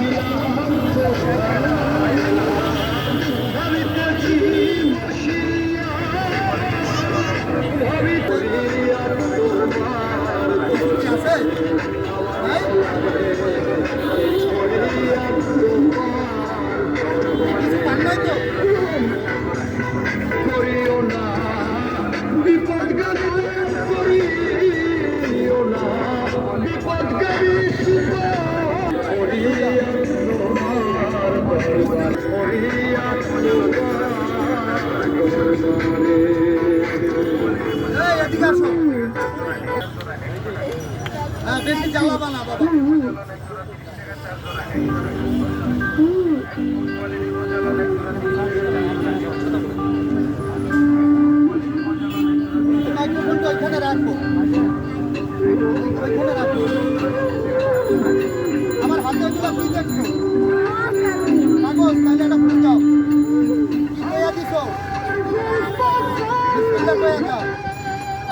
Yeah. বেশি জ্বালাবা না বাবা মাইক্রোফোনটা ওইখানে রাখব ওইখানে রাখব আমার হাতে ওইগুলো বুঝে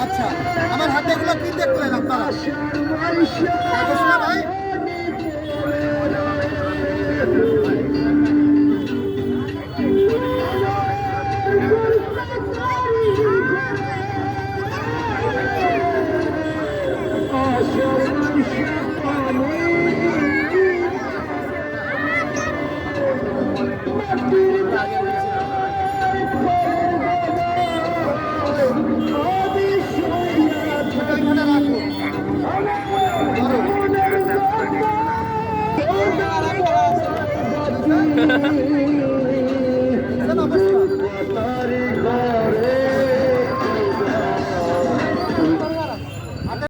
আচ্ছা আমার হাতে এগুলো কি দেখলেন আপনারা ভাই Thank you. Thank you.